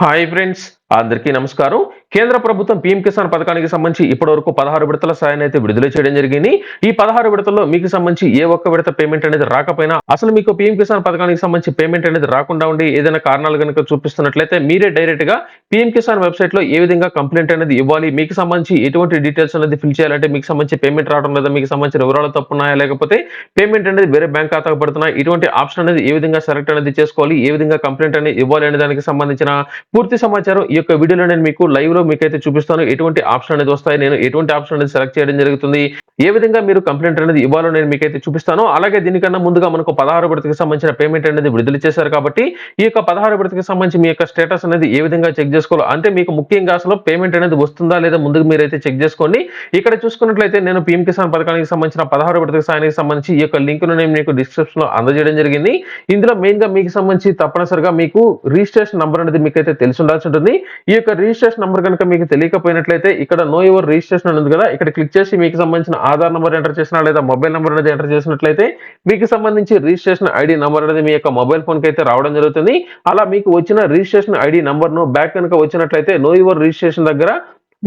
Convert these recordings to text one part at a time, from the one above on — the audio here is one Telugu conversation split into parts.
హాయ్ ఫ్రెండ్స్ అందరికీ నమస్కారం. కేంద్ర ప్రభుత్వం పీఎం కిసాన్ పథకానికి సంబంధించి ఇప్పటివరకు పదహారు విడతల సాయాన్ని అయితే విడుదల చేయడం జరిగింది. ఈ పదహారు విడతల్లో మీకు సంబంధించి ఏ ఒక్క విడత పేమెంట్ అనేది రాకపోయినా అసలు మీకు పీఎం కిసాన్ పథకానికి సంబంధించి పేమెంట్ అనేది రాకుండా ఉండి ఏదైనా కారణాలు కనుక చూపిస్తున్నట్లయితే మీరే డైరెక్ట్గా పీఎం కిసాన్ వెబ్సైట్లో ఏ విధంగా కంప్లైంట్ అనేది ఇవ్వాలి మీకు సంబంధించి ఎటువంటి డీటెయిల్స్ అనేది ఫిల్ చేయాలంటే మీకు సంబంధించి పేమెంట్ రావడం లేదా మీకు సంబంధించిన వివరాలు తప్పున్నాయా లేకపోతే పేమెంట్ అనేది వేరే బ్యాంక్ ఖాతాకు పడుతున్నాయి ఇటువంటి ఆప్షన్ అనేది ఏ విధంగా సెలెక్ట్ అనేది చేసుకోవాలి ఏ విధంగా కంప్లైంట్ అనేది ఇవ్వాలి అనే దానికి సంబంధించిన పూర్తి సమాచారం ఈ యొక్క వీడియోలో నేను మీకు లైవ్లో మీకైతే చూపిస్తాను. ఎటువంటి ఆప్షన్ అనేది వస్తాయి నేను ఎటువంటి ఆప్షన్ అనేది సెలెక్ట్ చేయడం జరుగుతుంది ఏ విధంగా మీరు కంప్లైంట్ అనేది ఇవ్వాలో నేను మీకైతే చూపిస్తాను. అలాగే దీనికన్నా ముందుగా మనకు పదహారు విడతకి సంబంధించిన పేమెంట్ అనేది విడుదల చేశారు కాబట్టి ఈ యొక్క పదహారు విడతకి సంబంధించి మీ యొక్క స్టేటస్ అనేది ఏ విధంగా చెక్ చేసుకోవాలో అంటే మీకు ముఖ్యంగా అసలు పేమెంట్ అనేది వస్తుందా లేదా ముందుకు మీరైతే చెక్ చేసుకోండి ఇక్కడ చూసుకున్నట్లయితే నేను పీఎం కిసాన్ పథకానికి సంబంధించిన పదహారు విడతకి సాయానికి సంబంధించి ఈ యొక్క లింక్ను నేను మీకు డిస్క్రిప్షన్లో అందజేయడం జరిగింది. ఇందులో మెయిన్గా మీకు సంబంధించి తప్పనిసరిగా మీకు రిజిస్ట్రేషన్ నంబర్ అనేది మీకైతే తెలిసి ఉండాల్సి ఉంటుంది. ఈ యొక్క రిజిస్ట్రేషన్ నెంబర్ కనుక మీకు తెలియకపోయినట్లయితే ఇక్కడ నో యువర్ రిజిస్ట్రేషన్ అనేది ఉంది కదా ఇక్కడ క్లిక్ చేసి మీకు సంబంధించిన ఆధార్ నెంబర్ ఎంటర్ చేసినా లేదా మొబైల్ నెంబర్ అనేది ఎంటర్ చేసినట్లయితే మీకు సంబంధించి రిజిస్ట్రేషన్ ఐడి నెంబర్ అనేది మీ యొక్క మొబైల్ ఫోన్కి అయితే రావడం జరుగుతుంది. అలా మీకు వచ్చిన రిజిస్ట్రేషన్ ఐడి నెంబర్ను బ్యాక్ కనుక వచ్చినట్లయితే నో యువర్ రిజిస్ట్రేషన్ దగ్గర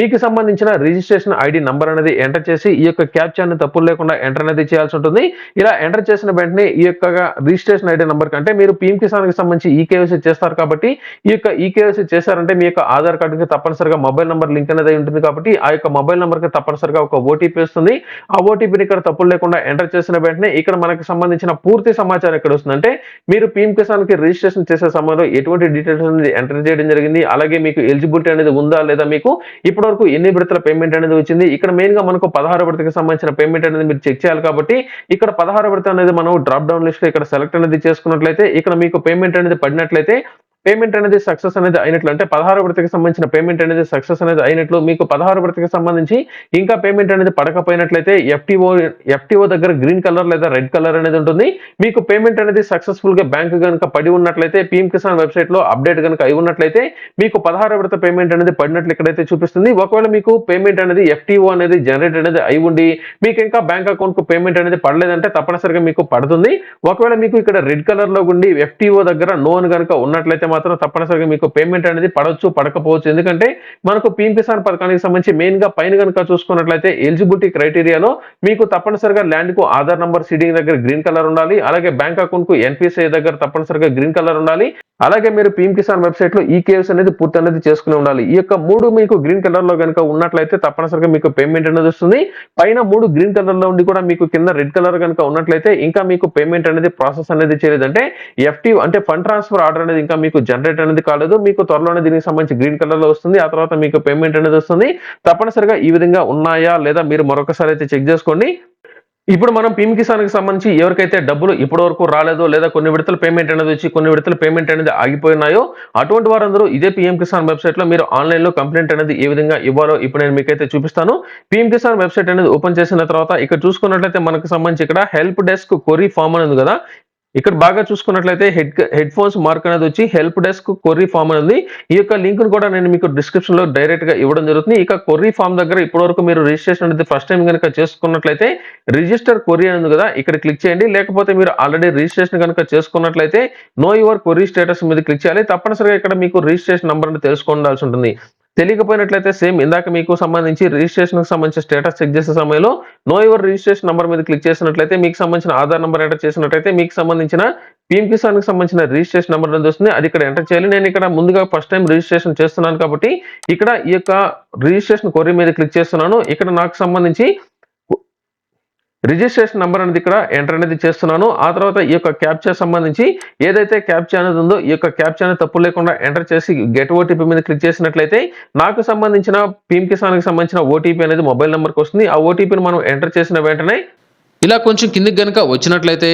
మీకు సంబంధించిన రిజిస్ట్రేషన్ ఐడి నంబర్ అనేది ఎంటర్ చేసి ఈ యొక్క క్యాప్చాన్ని తప్పులు లేకుండా ఎంటర్ అనేది చేయాల్సి ఉంటుంది. ఇలా ఎంటర్ చేసిన వెంటనే ఈ యొక్క రిజిస్ట్రేషన్ ఐడి నంబర్ కంటే మీరు పీఎం కిసాన్కి సంబంధించి ఈకేవైసీ చేస్తారు కాబట్టి ఈ యొక్క ఈకేవైసీ చేశారంటే మీ యొక్క ఆధార్ కార్డుకి తప్పనిసరిగా మొబైల్ నెంబర్ లింక్ అనేది ఉంటుంది కాబట్టి ఆ యొక్క మొబైల్ నెంబర్కి తప్పనిసరిగా ఒక ఓటీపీ వస్తుంది. ఆ ఓటీపీని ఇక్కడ తప్పులు లేకుండా ఎంటర్ చేసిన వెంటనే ఇక్కడ మనకు సంబంధించిన పూర్తి సమాచారం ఎక్కడ వస్తుంది అంటే మీరు పీఎం కిసాన్కి రిజిస్ట్రేషన్ చేసే సమయంలో ఎటువంటి డీటెయిల్స్ అనేది ఎంటర్ చేయడం జరిగింది. అలాగే మీకు ఎలిజిబిలిటీ అనేది ఉందా లేదా మీకు ఇప్పుడు ఇప్పటి వరకు ఎన్ని విడతల పేమెంట్ అనేది వచ్చింది? ఇక్కడ మెయిన్గా మనకు పదహారు విడతకి సంబంధించిన పేమెంట్ అనేది మీరు చెక్ చేయాలి కాబట్టి ఇక్కడ పదహారు విడత అనేది మనం డ్రాప్ డౌన్ లిస్ట్ ఇక్కడ సెలెక్ట్ అనేది చేసుకున్నట్లయితే ఇక్కడ మీకు పేమెంట్ అనేది పడినట్లయితే పేమెంట్ అనేది సక్సెస్ అనేది అయినట్లు అంటే పదహారు విడతకి సంబంధించిన పేమెంట్ అనేది సక్సెస్ అనేది అయినట్లు మీకు పదహారు విడతకి సంబంధించి ఇంకా పేమెంట్ అనేది పడకపోయినట్లయితే ఎఫ్టీఓ ఎఫ్టీఓ దగ్గర గ్రీన్ కలర్ లేదా రెడ్ కలర్ అనేది ఉంటుంది. మీకు పేమెంట్ అనేది సక్సెస్ఫుల్గా బ్యాంక్ కనుక పడి ఉన్నట్లయితే పీఎం కిసాన్ వెబ్సైట్లో అప్డేట్ కనుక అయి ఉన్నట్లయితే మీకు పదహారు విడత పేమెంట్ అనేది పడినట్లు ఇక్కడైతే చూపిస్తుంది. ఒకవేళ మీకు పేమెంట్ అనేది ఎఫ్టీఓ అనేది జనరేట్ అనేది అయి ఉండి మీకు ఇంకా బ్యాంక్ అకౌంట్కు పేమెంట్ అనేది పడలేదంటే తప్పనిసరిగా మీకు పడుతుంది. ఒకవేళ మీకు ఇక్కడ రెడ్ కలర్లో ఉండి ఎఫ్టీఓ దగ్గర నోన్ కనుక ఉన్నట్లయితే మాత్రం తప్పనిసరిగా మీకు పేమెంట్ అనేది పడవచ్చు పడకపోవచ్చు. ఎందుకంటే మనకు పీఎం కిసాన్ పథకానికి సంబంధించి మెయిన్గా పైన కనుక చూసుకున్నట్లయితే ఎలిజిబిలిటీ క్రైటీరియాలో మీకు తప్పనిసరిగా ల్యాండ్కు ఆధార్ నంబర్ సీడింగ్ దగ్గర గ్రీన్ కలర్ ఉండాలి. అలాగే బ్యాంక్ అకౌంట్కు ఎన్పిసిఐ దగ్గర తప్పనిసరిగా గ్రీన్ కలర్ ఉండాలి. అలాగే మీరు పీఎం కిసాన్ వెబ్సైట్లో ఈ కేవ్స్ అనేది పూర్తి అనేది చేసుకుని ఉండాలి. ఈ యొక్క మూడు మీకు గ్రీన్ కలర్లో కనుక ఉన్నట్లయితే తప్పనిసరిగా మీకు పేమెంట్ అనేది వస్తుంది. పైన మూడు గ్రీన్ కలర్లో ఉండి కూడా మీకు కింద రెడ్ కలర్ కనుక ఉన్నట్లయితే ఇంకా మీకు పేమెంట్ అనేది ప్రాసెస్ అనేది చేయలేదంటే ఎఫ్టీ అంటే ఫండ్ ట్రాన్స్ఫర్ ఆర్డర్ అనేది ఇంకా మీకు జనరేట్ అనేది కాలేదు. మీకు త్వరలోనే దీనికి సంబంధించి గ్రీన్ కలర్లో వస్తుంది. ఆ తర్వాత మీకు పేమెంట్ అనేది వస్తుంది. తప్పనిసరిగా ఈ విధంగా ఉన్నాయా లేదా మీరు మరొకసారి అయితే చెక్ చేసుకోండి. ఇప్పుడు మనం పీఎం కిసాన్కి సంబంధించి ఎవరికైతే డబ్బులు ఇప్పటి వరకు రాలేదో లేదా కొన్ని విడతల పేమెంట్ అనేది వచ్చి కొన్ని విడతల పేమెంట్ అనేది ఆగిపోయినాయో అటువంటి వారందరూ ఇదే పీఎం కిసాన్ వెబ్సైట్లో మీరు ఆన్లైన్లో కంప్లైంట్ అనేది ఏ విధంగా ఇవ్వాలో ఇప్పుడు నేను మీకైతే చూపిస్తాను. పీఎం కిసాన్ వెబ్సైట్ అనేది ఓపెన్ చేసిన తర్వాత ఇక్కడ చూసుకున్నట్లయితే మనకు సంబంధించి ఇక్కడ హెల్ప్ డెస్క్ కొరీ ఫామ్ అనేది కదా. ఇక్కడ బాగా చూసుకున్నట్లయితే హెడ్ హెడ్ ఫోన్స్ మార్క్ అనేది వచ్చి హెల్ప్ డెస్క్ కొర్రీ ఫామ్ అనేది ఈ యొక్క లింక్ కూడా నేను మీకు డిస్క్రిప్షన్లో డైరెక్ట్గా ఇవ్వడం జరుగుతుంది. ఇక కొర్రీ ఫామ్ దగ్గర ఇప్పటివరకు మీరు రిజిస్ట్రేషన్ అనేది ఫస్ట్ టైం కనుక చేసుకున్నట్లయితే రిజిస్టర్ కొర్రీ అనేది కదా ఇక్కడ క్లిక్ చేయండి. లేకపోతే మీరు ఆల్రెడీ రిజిస్ట్రేషన్ కనుక చేసుకున్నట్లయితే నో యువర్ కొర్రీ స్టేటస్ మీద క్లిక్ చేయాలి. తప్పనిసరిగా ఇక్కడ మీకు రిజిస్ట్రేషన్ నంబర్ అనేది తెలుసుకోవాల్సి ఉంటుంది. తెలియకపోయినట్లయితే సేమ్ ఇందాక మీకు సంబంధించి రిజిస్ట్రేషన్కి సంబంధించిన స్టేటస్ చెక్ చేసే సమయంలో నో యువర్ రిజిస్ట్రేషన్ నెంబర్ మీద క్లిక్ చేసినట్లయితే మీకు సంబంధించిన ఆధార్ నెంబర్ ఎంటర్ చేసినట్లయితే మీకు సంబంధించిన పీఎం కిసాన్కి సంబంధించిన రిజిస్ట్రేషన్ నెంబర్ అనేది వస్తుంది. అది ఇక్కడ ఎంటర్ చేయాలి. నేను ఇక్కడ ముందుగా ఫస్ట్ టైం రిజిస్ట్రేషన్ చేస్తున్నాను కాబట్టి ఇక్కడ ఈ యొక్క రిజిస్ట్రేషన్ కొరీ మీద క్లిక్ చేస్తున్నాను. ఇక్కడ నాకు సంబంధించి రిజిస్ట్రేషన్ నెంబర్ అనేది ఇక్కడ ఎంటర్ అనేది చేస్తున్నాను. ఆ తర్వాత ఈ యొక్క క్యాప్చా సంబంధించి ఏదైతే క్యాప్చా అనేది ఉందో ఈ యొక్క క్యాప్చా అనేది తప్పు లేకుండా ఎంటర్ చేసి గెట్ ఓటీపీ మీద క్లిక్ చేసినట్లయితే నాకు సంబంధించిన పీఎం కిసాన్కి సంబంధించిన ఓటీపీ అనేది మొబైల్ నెంబర్కి వస్తుంది. ఆ ఓటీపీని మనం ఎంటర్ చేసిన వెంటనే ఇలా కొంచెం కిందికి కనుక వచ్చినట్లయితే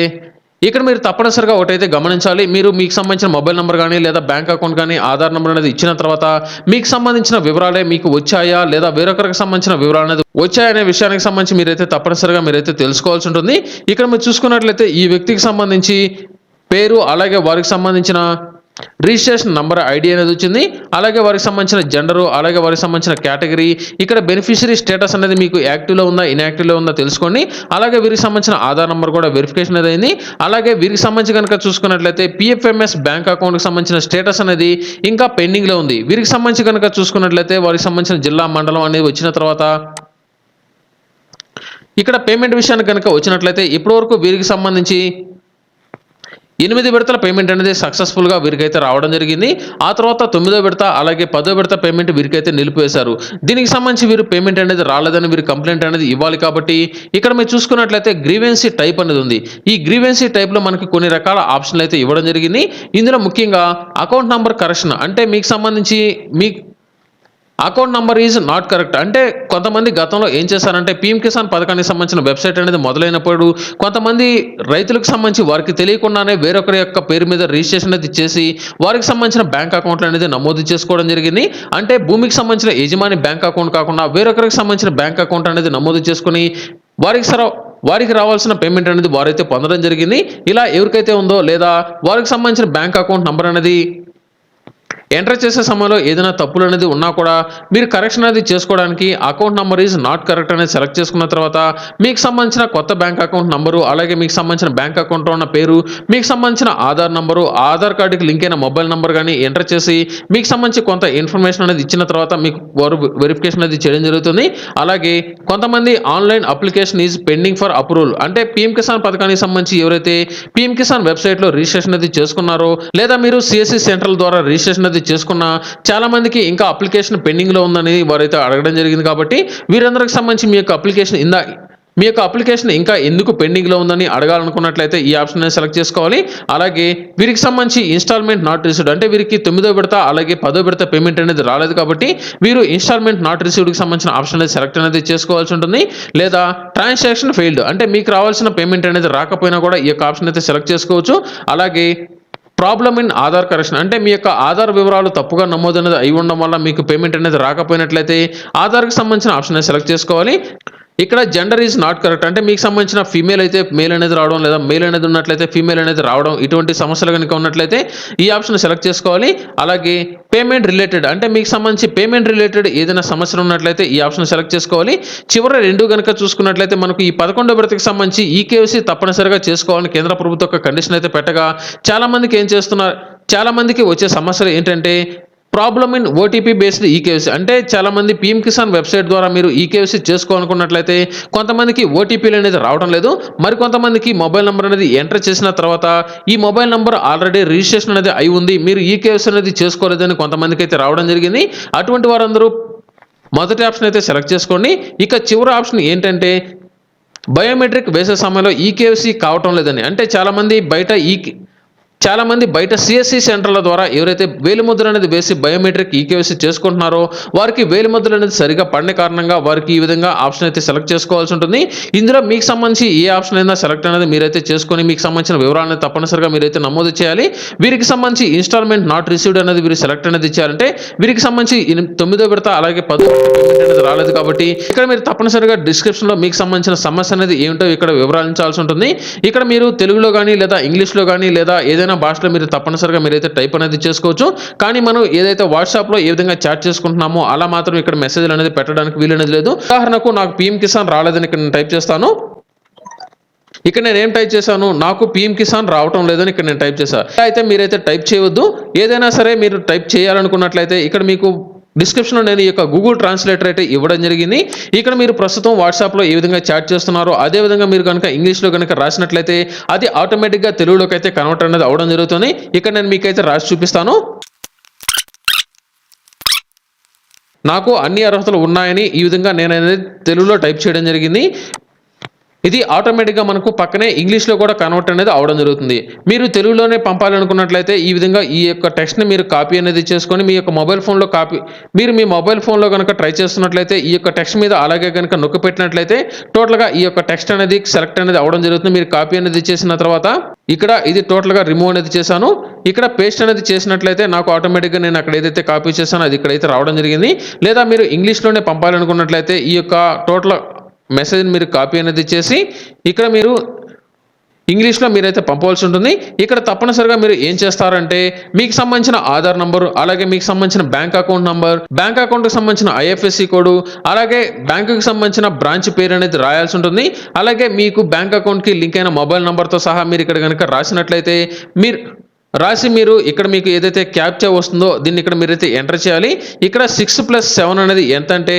ఇక్కడ మీరు తప్పనిసరిగా ఒకటైతే గమనించాలి. మీరు మీకు సంబంధించిన మొబైల్ నెంబర్ కానీ లేదా బ్యాంక్ అకౌంట్ కానీ ఆధార్ నెంబర్ అనేది ఇచ్చిన తర్వాత మీకు సంబంధించిన వివరాలే మీకు వచ్చాయా లేదా వేరొకరికి సంబంధించిన వివరాలు అనేది వచ్చాయనే విషయానికి సంబంధించి మీరైతే తప్పనిసరిగా మీరైతే తెలుసుకోవాల్సి ఉంటుంది. ఇక్కడ మీరు చూసుకున్నట్లయితే ఈ వ్యక్తికి సంబంధించి పేరు అలాగే వారికి సంబంధించిన రిజిస్ట్రేషన్ నంబర్ ఐడి అనేది వచ్చింది. అలాగే వారికి సంబంధించిన జెండరు అలాగే వారికి సంబంధించిన కేటగిరీ ఇక్కడ బెనిఫిషరీ స్టేటస్ అనేది మీకు యాక్టివ్లో ఉందా ఇన్యాక్టివ్లో ఉందా తెలుసుకోండి. అలాగే వీరికి సంబంధించిన ఆధార్ నంబర్ కూడా వెరిఫికేషన్ అనేది అయింది. అలాగే వీరికి సంబంధించి కనుక చూసుకున్నట్లయితే పిఎఫ్ఎంఎస్ బ్యాంక్ అకౌంట్కి సంబంధించిన స్టేటస్ అనేది ఇంకా పెండింగ్లో ఉంది. వీరికి సంబంధించి కనుక చూసుకున్నట్లయితే వారికి సంబంధించిన జిల్లా మండలం అనేది వచ్చిన తర్వాత ఇక్కడ పేమెంట్ విషయానికి కనుక వచ్చినట్లయితే ఇప్పటివరకు వీరికి సంబంధించి ఎనిమిది విడతల పేమెంట్ అనేది సక్సెస్ఫుల్గా వీరికైతే రావడం జరిగింది. ఆ తర్వాత తొమ్మిదో విడత అలాగే పదో విడత పేమెంట్ వీరికైతే నిలిపివేశారు. దీనికి సంబంధించి వీరు పేమెంట్ అనేది రాలేదని వీరు కంప్లైంట్ అనేది ఇవ్వాలి కాబట్టి ఇక్కడ మీరు చూసుకున్నట్లయితే గ్రీవెన్సీ టైప్ అనేది ఉంది. ఈ గ్రీవెన్సీ టైప్లో మనకి కొన్ని రకాల ఆప్షన్లు అయితే ఇవ్వడం జరిగింది. ఇందులో ముఖ్యంగా అకౌంట్ నంబర్ కరెక్షన్ అంటే మీకు సంబంధించి మీ account number is not correct అంటే కొంతమంది గతంలో ఏం చేశారంటే పీఎం కిసాన్ పథకానికి సంబంధించిన వెబ్సైట్ అనేది మొదలైనప్పుడు కొంతమంది రైతులకు సంబంధించి వారికి తెలియకుండానే వేరొకరి యొక్క పేరు మీద రిజిస్ట్రేషన్ అనేది చేసి వారికి సంబంధించిన బ్యాంక్ అకౌంట్లు అనేది నమోదు చేసుకోవడం జరిగింది. అంటే భూమికి సంబంధించిన యజమాని బ్యాంక్ అకౌంట్ కాకుండా వేరొకరికి సంబంధించిన బ్యాంక్ అకౌంట్ అనేది నమోదు చేసుకుని వారికి సర వారికి రావాల్సిన పేమెంట్ అనేది వారైతే పొందడం జరిగింది. ఇలా ఎవరికైతే ఉందో లేదా వారికి సంబంధించిన బ్యాంక్ అకౌంట్ నంబర్ అనేది ఎంటర్ చేసే సమయంలో ఏదైనా తప్పులు అనేది ఉన్నా కూడా మీరు కరెక్షన్ అనేది చేసుకోవడానికి account number is not correct అనేది సెలెక్ట్ చేసుకున్న తర్వాత మీకు సంబంధించిన కొత్త బ్యాంక్ అకౌంట్ నంబరు అలాగే మీకు సంబంధించిన బ్యాంక్ అకౌంట్లో ఉన్న పేరు మీకు సంబంధించిన ఆధార్ నంబరు ఆధార్ కార్డుకి లింక్ అయిన మొబైల్ నంబర్ కానీ ఎంటర్ చేసి మీకు సంబంధించి కొంత ఇన్ఫర్మేషన్ అనేది ఇచ్చిన తర్వాత మీకు వారు వెరిఫికేషన్ అనేది చేయడం జరుగుతుంది. అలాగే కొంతమంది online application is pending for approval అంటే పీఎం కిసాన్ పథకానికి సంబంధించి ఎవరైతే పీఎం కిసాన్ వెబ్సైట్లో రిజిస్ట్రేషన్ అనేది చేసుకున్నారో లేదా మీరు సిఎస్సి సెంట్రల్ ద్వారా రిజిస్ట్రేషన్ మంది చేసుకున్న చాలా మందికి ఇంకా అప్లికేషన్ పెండింగ్లో ఉందని వారైతే అడగడం జరిగింది కాబట్టి వీరందరికి సంబంధించి మీ యొక్క అప్లికేషన్ ఇందా మీ యొక్క అప్లికేషన్ ఇంకా ఎందుకు పెండింగ్లో ఉందని అడగాలనుకున్నట్లయితే ఈ ఆప్షన్ సెలెక్ట్ చేసుకోవాలి. అలాగే వీరికి సంబంధించి ఇన్స్టాల్మెంట్ నాట్ రిసీవ్డ్ అంటే వీరికి తొమ్మిదో విడత అలాగే పదో విడత పేమెంట్ అనేది రాలేదు కాబట్టి వీరు ఇన్స్టాల్మెంట్ నాట్ రిసీవ్డ్కి సంబంధించిన ఆప్షన్ అనేది సెలెక్ట్ అనేది చేసుకోవాల్సి ఉంటుంది. లేదా ట్రాన్సాక్షన్ ఫెయిల్డ్ అంటే మీకు రావాల్సిన పేమెంట్ అనేది రాకపోయినా కూడా ఈ యొక్క ఆప్షన్ అయితే సెలెక్ట్ చేసుకోవచ్చు. అలాగే ప్రాబ్లమ్ ఇన్ ఆధార్ కరెక్షన్. అంటే మీ యొక్క ఆధార్ వివరాలు తప్పుగా నమోదు అనేది అయి ఉండడం వల్ల మీకు పేమెంట్ అనేది రాకపోయినట్లయితే ఆధార్కి సంబంధించిన ఆప్షన్ సెలెక్ట్ చేసుకోవాలి. ఇక్కడ జెండర్ ఈజ్ నాట్ కరెక్ట్ అంటే మీకు సంబంధించిన ఫీమేల్ అయితే మేల్ అనేది రావడం లేదా మేల్ అనేది ఉన్నట్లయితే ఫీమేల్ అనేది రావడం ఇటువంటి సమస్యలు కనుక ఉన్నట్లయితే ఈ ఆప్షన్ సెలెక్ట్ చేసుకోవాలి. అలాగే పేమెంట్ రిలేటెడ్ అంటే మీకు సంబంధించి పేమెంట్ రిలేటెడ్ ఏదైనా సమస్యలు ఉన్నట్లయితే ఈ ఆప్షన్ సెలెక్ట్ చేసుకోవాలి. చివరి రెండు కనుక చూసుకున్నట్లయితే మనకు ఈ పదకొండో బ్రతికి సంబంధించి ఈ కేవీసీ తప్పనిసరిగా చేసుకోవాలని కేంద్ర ప్రభుత్వం కండిషన్ అయితే పెట్టగా చాలామందికి ఏం చేస్తున్నారు? చాలామందికి వచ్చే సమస్యలు ఏంటంటే problem in OTP based eKYC. అంటే చాలామంది పీఎం కిసాన్ వెబ్సైట్ ద్వారా మీరు ఈకేవీసీ చేసుకోవాలనుకున్నట్లయితే కొంతమందికి ఓటీపీలు అనేది రావడం లేదు. మరి కొంతమందికి మొబైల్ నెంబర్ అనేది ఎంటర్ చేసిన తర్వాత ఈ మొబైల్ నెంబర్ ఆల్రెడీ రిజిస్ట్రేషన్ అనేది అయి ఉంది. మీరు ఈకేవీసీ అనేది చేసుకోలేదని కొంతమందికి అయితే రావడం జరిగింది. అటువంటి వారందరూ మొదటి ఆప్షన్ అయితే సెలెక్ట్ చేసుకోండి. ఇక చివరి ఆప్షన్ ఏంటంటే బయోమెట్రిక్ వేసే సమయంలో ఈకేవీసీ కావటం లేదని. అంటే చాలామంది బయట ఈ చాలా మంది బయట సిఎస్సి సెంటర్ల ద్వారా ఎవరైతే వేలిముద్ర అనేది వేసి బయోమెట్రిక్ ఈకేవైసీ చేసుకుంటున్నారో వారికి వేలిముద్ర అనేది సరిగా పడిన కారణంగా వారికి ఈ విధంగా ఆప్షన్ అయితే సెలెక్ట్ చేసుకోవాల్సి ఉంటుంది. ఇందులో మీకు సంబంధించి ఏ ఆప్షన్ అయినా సెలెక్ట్ అనేది మీరైతే చేసుకొని మీకు సంబంధించిన వివరాలను తప్పనిసరిగా మీరైతే నమోదు చేయాలి. వీరికి సంబంధించి ఇన్స్టాల్మెంట్ నాట్ రిసీవ్డ్ అనేది వీరు సెలెక్ట్ అనేది ఇచ్చారంటే వీరికి సంబంధించి తొమ్మిదో విడత అలాగే పదో పేమెంట్ అనేది రాలేదు కాబట్టి ఇక్కడ మీరు తప్పనిసరిగా డిస్క్రిప్షన్లో మీకు సంబంధించిన సమస్య అనేది ఏమిటో ఇక్కడ వివరించాల్సి ఉంటుంది. ఇక్కడ మీరు తెలుగులో కానీ లేదా ఇంగ్లీష్లో కానీ లేదా ఏదైనా భాషలో మీరు తప్పనిసరిగా మీరైతే టైప్ అనేది చేసుకోవచ్చు. కానీ మనం ఏదైతే వాట్సాప్లో ఏ విధంగా చాట్ చేసుకుంటున్నామో అలా మాత్రం ఇక్కడ మెసేజ్లు అనేది పెట్టడానికి వీలనేది లేదు. ఉదాహరణకు నాకు పిఎం కిసాన్ రాలేదని ఇక్కడ నేను టైప్ చేస్తాను. ఇక్కడ నేను ఏం టైప్ చేశాను? నాకు పిఎం కిసాన్ రావటం లేదని ఇక్కడ నేను టైప్ చేశాను అయితే మీరైతే టైప్ చేయవద్దు. ఏదైనా సరే మీరు టైప్ చేయాలనుకున్నట్లయితే ఇక్కడ మీకు డిస్క్రిప్షన్లో నేను ఈ యొక్క గూగుల్ ట్రాన్స్లేటర్ అయితే ఇవ్వడం జరిగింది. ఇక్కడ మీరు ప్రస్తుతం వాట్సాప్లో ఏ విధంగా చాట్ చేస్తున్నారో అదే విధంగా మీరు కనుక ఇంగ్లీష్లో కనుక రాసినట్లయితే అది ఆటోమేటిక్గా తెలుగులోకి అయితే కన్వర్ట్ అనేది అవడం జరుగుతుంది. ఇక్కడ నేను మీకైతే రాసి చూపిస్తాను. నాకు అన్ని అర్హతలు ఉన్నాయని ఈ విధంగా నేను అనేది తెలుగులో టైప్ చేయడం జరిగింది. ఇది ఆటోమేటిక్గా మనకు పక్కనే ఇంగ్లీష్లో కూడా కన్వర్ట్ అనేది అవడం జరుగుతుంది. మీరు తెలుగులోనే పంపాలనుకున్నట్లయితే ఈ విధంగా ఈ యొక్క టెక్స్ట్ని మీరు కాపీ అనేది చేసుకొని మీ యొక్క మొబైల్ ఫోన్లో కాపీ మీరు మీ మొబైల్ ఫోన్లో కనుక ట్రై చేస్తున్నట్లయితే ఈ యొక్క టెక్స్ట్ మీద అలాగే కనుక నొక్కి పెట్టినట్లయితే టోటల్గా ఈ యొక్క టెక్స్ట్ అనేది సెలెక్ట్ అనేది అవడం జరుగుతుంది. మీరు కాపీ అనేది చేసిన తర్వాత ఇక్కడ ఇది టోటల్గా రిమూవ్ అనేది చేశాను. ఇక్కడ పేస్ట్ అనేది చేసినట్లయితే నాకు ఆటోమేటిక్గా నేను అక్కడ ఏదైతే కాపీ చేశానో అది ఇక్కడైతే రావడం జరిగింది. లేదా మీరు ఇంగ్లీష్లోనే పంపాలనుకున్నట్లయితే ఈ యొక్క టోటల్ మెసేజ్ మీరు కాపీ అనేది చేసి ఇక్కడ మీరు ఇంగ్లీష్లో మీరైతే పంపవలసి ఉంటుంది. ఇక్కడ తప్పనిసరిగా మీరు ఏం చేస్తారంటే మీకు సంబంధించిన ఆధార్ నంబర్ అలాగే మీకు సంబంధించిన బ్యాంక్ అకౌంట్ నంబర్ బ్యాంక్ అకౌంట్కి సంబంధించిన ఐఎఫ్ఎస్సి కోడ్ అలాగే బ్యాంకుకి సంబంధించిన బ్రాంచ్ పేరు అనేది రాయాల్సి ఉంటుంది. అలాగే మీకు బ్యాంక్ అకౌంట్కి లింక్ అయిన మొబైల్ నంబర్తో సహా మీరు ఇక్కడ కనుక రాసినట్లయితే మీరు రాసి మీరు ఇక్కడ మీకు ఏదైతే క్యాప్చా వస్తుందో దీన్ని ఇక్కడ మీరైతే ఎంటర్ చేయాలి. ఇక్కడ సిక్స్ ప్లస్ సెవెన్ అనేది ఎంత అంటే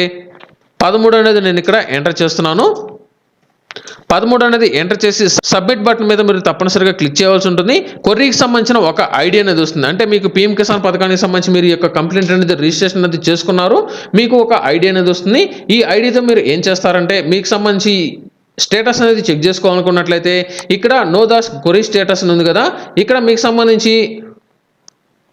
పదమూడు అనేది నేను ఇక్కడ ఎంటర్ చేస్తున్నాను. పదమూడు అనేది ఎంటర్ చేసి సబ్మిట్ బటన్ మీద మీరు తప్పనిసరిగా క్లిక్ చేయవలసి ఉంటుంది. కొర్రీకి సంబంధించిన ఒక ఐడి అనేది వస్తుంది. అంటే మీకు పీఎం కిసాన్ పథకానికి సంబంధించి మీరు యొక్క కంప్లైంట్ అనేది రిజిస్ట్రేషన్ అనేది చేసుకున్నారు. మీకు ఒక ఐడి అనేది వస్తుంది. ఈ ఐడితో మీరు ఏం చేస్తారంటే మీకు సంబంధించి స్టేటస్ అనేది చెక్ చేసుకోవాలనుకున్నట్లయితే ఇక్కడ నో దాస్ కొరీ స్టేటస్ ఉంది కదా. ఇక్కడ మీకు సంబంధించి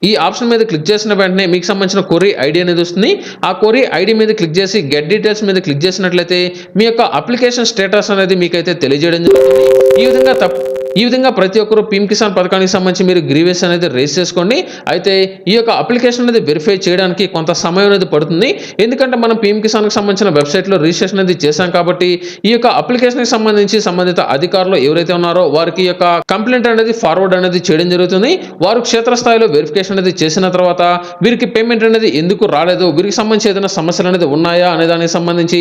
ఈ ఆప్షన్ మీద క్లిక్ చేసిన వెంటనే మీకు సంబంధించిన కొరీ ఐడి అనేది వస్తుంది. ఆ కొరీ ఐడి మీద క్లిక్ చేసి గెట్ డీటెయిల్స్ మీద క్లిక్ చేసినట్లయితే మీ యొక్క అప్లికేషన్ స్టేటస్ అనేది మీకైతే తెలియజేయడం జరుగుతుంది. ఈ విధంగా తప్ప ఈ విధంగా ప్రతి ఒక్కరు పీఎం కిసాన్ పథకానికి సంబంధించి మీరు గ్రీవెన్స్ అనేది రేస్ చేసుకోండి. అయితే ఈ యొక్క అప్లికేషన్ అనేది వెరిఫై చేయడానికి కొంత సమయం అనేది పడుతుంది. ఎందుకంటే మనం పీఎం కిసాన్కి సంబంధించిన వెబ్సైట్లో రిజిస్ట్రేషన్ అనేది చేశాం కాబట్టి ఈ యొక్క అప్లికేషన్కి సంబంధించి సంబంధిత అధికారులు ఎవరైతే ఉన్నారో వారికి యొక్క కంప్లైంట్ అనేది ఫార్వర్డ్ అనేది చేయడం జరుగుతుంది. వారు క్షేత్రస్థాయిలో వెరిఫికేషన్ అనేది చేసిన తర్వాత వీరికి పేమెంట్ అనేది ఎందుకు రాలేదు? వీరికి సంబంధించి ఏదైనా సమస్యలు అనేది ఉన్నాయా? అనే దానికి సంబంధించి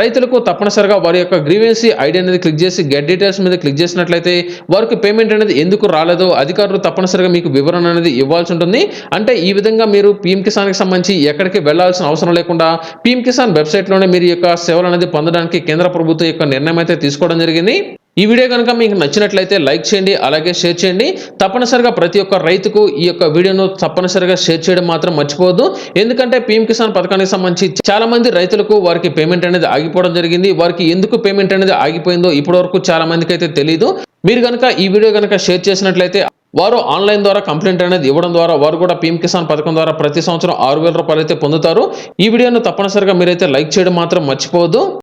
రైతులకు తప్పనిసరిగా వారి యొక్క గ్రీవెన్సీ ఐడి అనేది క్లిక్ చేసి గెట్ డీటెయిల్స్ మీద క్లిక్ చేసినట్లయితే వారికి పేమెంట్ అనేది ఎందుకు రాలేదో అధికారులు తప్పనిసరిగా మీకు వివరణ అనేది ఇవ్వాల్సి ఉంటుంది. అంటే ఈ విధంగా మీరు పీఎం కిసాన్కి సంబంధించి ఎక్కడికి వెళ్ళాల్సిన అవసరం లేకుండా పీఎం కిసాన్ వెబ్సైట్లోనే మీరు యొక్క సేవలు అనేది పొందడానికి కేంద్ర ప్రభుత్వం యొక్క నిర్ణయం అయితే తీసుకోవడం జరిగింది. ఈ వీడియో కనుక మీకు నచ్చినట్లయితే లైక్ చేయండి అలాగే షేర్ చేయండి. తప్పనిసరిగా ప్రతి ఒక్క రైతుకు ఈ యొక్క వీడియోను తప్పనిసరిగా షేర్ చేయడం మాత్రం మర్చిపోవద్దు. ఎందుకంటే పీఎం కిసాన్ పథకానికి సంబంధించి చాలా మంది రైతులకు వారికి పేమెంట్ అనేది ఆగిపోవడం జరిగింది. వారికి ఎందుకు పేమెంట్ అనేది ఆగిపోయిందో ఇప్పటి వరకు చాలా మందికి అయితే తెలియదు మీరు కనుక ఈ వీడియో కనుక షేర్ చేసినట్లయితే వారు ఆన్లైన్ ద్వారా కంప్లైంట్ అనేది ఇవ్వడం ద్వారా వారు కూడా పీఎం కిసాన్ పథకం ద్వారా ప్రతి సంవత్సరం ఆరు వేల రూపాయలు అయితే పొందుతారు. ఈ వీడియోను తప్పనిసరిగా మీరైతే లైక్ చేయడం మాత్రం మర్చిపోవద్దు.